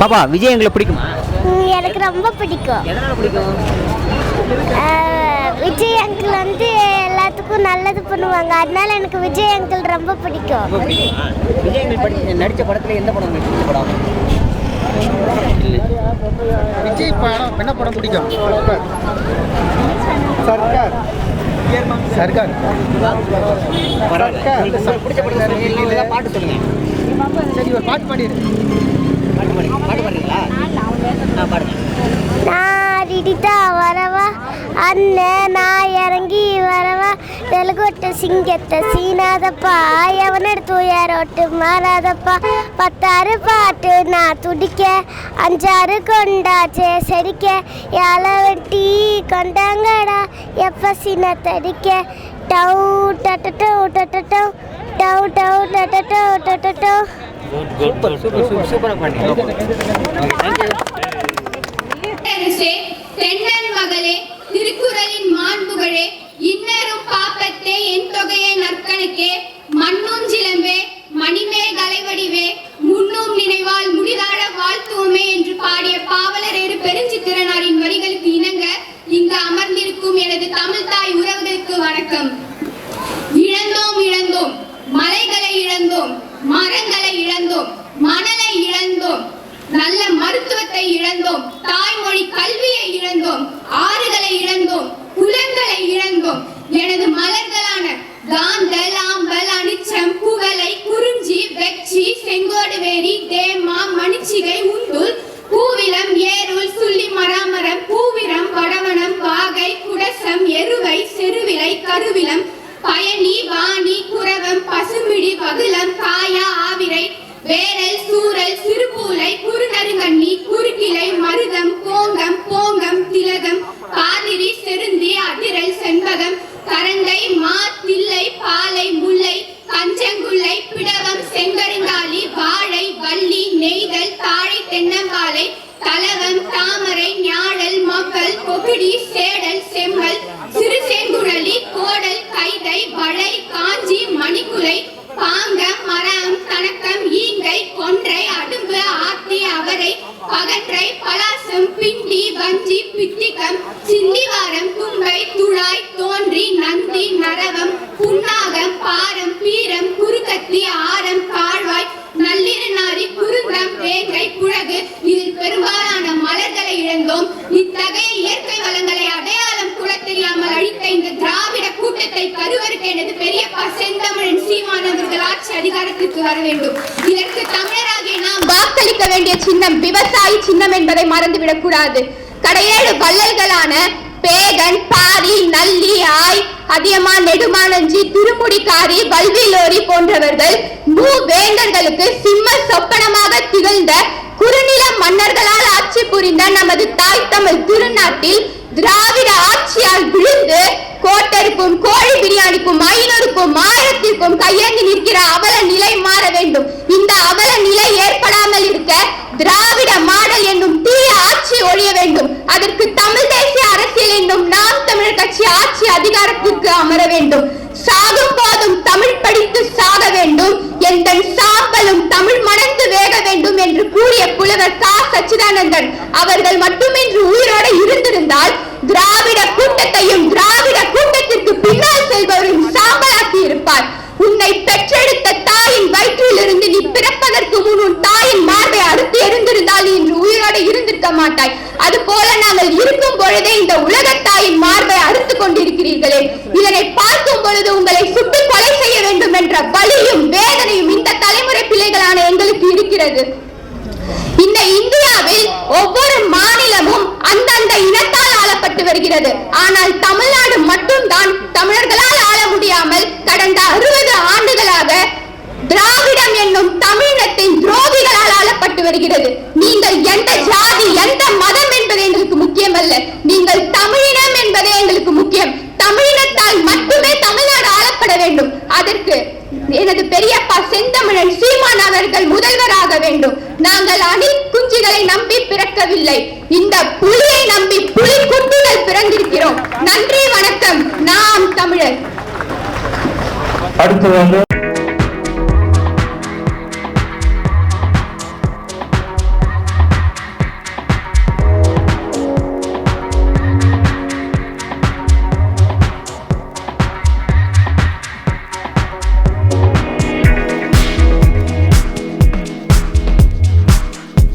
பாப்பா விஜய் எங்களை பிடிக்குமா? எனக்கு ரொம்ப பிடிக்கும். எதனால பிடிக்கும்? ஆஹ், விஜய் அங்கிள் வந்து எல்லாத்துக்கும் நல்லது பண்ணுவாங்க. அதனால எனக்கு விஜய் அங்கிள் ரொம்ப பிடிக்கும். விஜய் எங்கள் படி நடித்த படத்தில் எந்த படம் பிடிச்ச படம்? விஜய் படம் என்ன படம் பிடிக்கும்? சர்க்கார் சர்க்கார் உங்களுக்கு பிடிச்ச படம் பாட்டு சொல்லுங்க. சரி ஒரு பாட்டு பாடிடு. பாட்டு பாடுங்க பாட்டு பாடுறீங்களா ஆ பாடுங்க நான் இடித்தா வரவா அண்ணன் நான் இறங்கி வரவா. தெலுங்கொட்டு சிங்கத்தை சீனாதப்பா. எவனெடுத்து உயரோட்டு மாறாதப்பா. பத்தாறு பாட்டு நான் துடிக்க அஞ்சாறு கொண்டாச்சே செடிக்க யாழை வெட்டி கொண்டாங்கடா எப்ப சீனை தடிக்க? டவு டட்டோ டட்டோ டவு. டவு டட்டோ டட்டோ good good super super super thank you இழந்தோம். தாய்மொழி கல்வியை இழந்தோம். ஆறுகளை இழந்தோம். குளங்களை இழந்தோம். எனது மலர்களான காந்தல் ஆம்பல் அனிச்சம் குவளை குறிஞ்சி வெச்சி செங்கோடுவேரி தேமா மணிச்சிகை உந்துல் பூவிலம் ஏருள் சுள்ளி மராமரம் பூவிரம் வடவனம் வாகை குடசம் எருவை செருவிலை கருவிலம் பயணி வாணி குரவம் பசுமிடி வகுளம் காயா ஆவிரை வேரல் சூரல் சிறுபூலை கருங்கண்ணி குறுக்கிளை மருதம் கோங்கம் போங்கம் திலகம் பாதிரி செருந்தி அதிரல் செண்பகம் கரந்தை மா தில்லை பாலை முல்லை பஞ்சங்குள்ளை பிடவம் செங்கருங்காலி வாழை வள்ளி நெய்தல் தாழை தென்னங்காலை தலவம் தாமரை ஞாழல் மக்கள் கொகிடி சே காஞ்சி பித்திகம் சிந்திவாரம் தும்பை துழாய் தோன்றி நந்தி நரவம் புன்னாகம் பாரம் பீரம் குறுக்கத்தி ஆரம் காழ்வாய் நள்ளிரநாரி குருந்தம் வேங்கை புழகு இதில் பெரும்பாலான மலர்களை இழந்தோம். இத்தகைய இயற்கை வளங்களை அடையாளம் கூட தெரியாமல் அழித்த இந்த திராவிட கூட்டத்தை கருவறுக்க எனது பெரியப்பா செந்தமிழன் சீமான் அவர்கள் ஆட்சி அதிகாரத்திற்கு வர வேண்டும். இதற்கு தமிழராகிய நாம் வாக்களிக்க வேண்டிய சின்னம் விவசாயி சின்னம் என்பதை மறந்துவிடக் கூடாது. கடையேழு வள்ளல்களான பேகன் பாரி நல்லி ஆய் அதியமா நெடுமானஞ்சி திருமுடிக்காரி வல்விலோரி போன்றவர்கள் மூ வேந்தர்களுக்கு சிம்ம சொப்பனமாக திகழ்ந்த குறுநில மன்னர்களால் ஆட்சி புரிந்த நமது தாய் தமிழ் திருநாட்டில் திராவிட ஆட்சியால் விழுந்து கோட்டருக்கும் கோழி பிரியாணிக்கும் ஐநூறுக்கும் ஆயிரத்திற்கும் கையேந்தி நிற்கிற அவல நிலை மாற வேண்டும். இந்த அவல நிலை ஏற்படாமல் இருக்க திராவிட மாடல் என்னும் தீய ஆட்சி ஒழிய வேண்டும் அதற்கு தமிழ் தேசிய அரசியல் என்னும் நாம் தமிழர் கட்சி ஆட்சி அதிகாரத்திற்கு அமர வேண்டும். சாகும் போதும் தமிழ் படித்து சாக வேண்டும். எந்த சாம்பலும் தமிழ் மணந்து வேக வேண்டும் என்று கூறிய புலவர் கா. சச்சிதானந்தன் அவர்கள் மட்டுமின்றி உயிரோடு இருந்திருந்தால் திராவிட இந்த உலகத்தாயின் மார்பை அறுத்து கொண்டிருக்கிறீர்களே. இதனை பார்க்கும் பொழுது உங்களை சுட்டு கொலை செய்ய வேண்டும் என்ற வலியும் வேதனையும் இந்த தலைமுறை பிள்ளைகளான எங்களுக்கு இருக்கிறது. இந்த இந்தியாவில் ஒவ்வொரு மாநிலமும் அந்தந்த இனத்தால் ஆளப்பட்டு வருகிறது. ஆனால் தமிழ்நாடு மட்டும்தான் தமிழர்களால் ஆள முடியாமல் கடந்த அறுபது ஆண்டுகளாக திராவிடம் என்னும் தமிழினத்தின் துரோகிகளால் ஆளப்பட்டு வருகிறது நீங்கள் எந்த ஜாதி எந்த மதம் என்பது எங்களுக்கு முக்கியமல்ல நீங்கள் தமிழினம் என்பதே எங்களுக்கு முக்கியம் தமிழினத்தால் மட்டுமே தமிழ்நாடு ஆளப்பட வேண்டும் அதற்கு எனது பெரியப்பா செந்தமிழன் சீமான் அவர்கள் முதல்வராக வேண்டும். நாங்கள் அணில் குஞ்சுகளை நம்பி பிறக்கவில்லை. இந்த புலியை நம்பி புலி குட்டுகள் பிறந்திருக்கிறோம். நன்றி வணக்கம். நாம் தமிழர். அடுத்து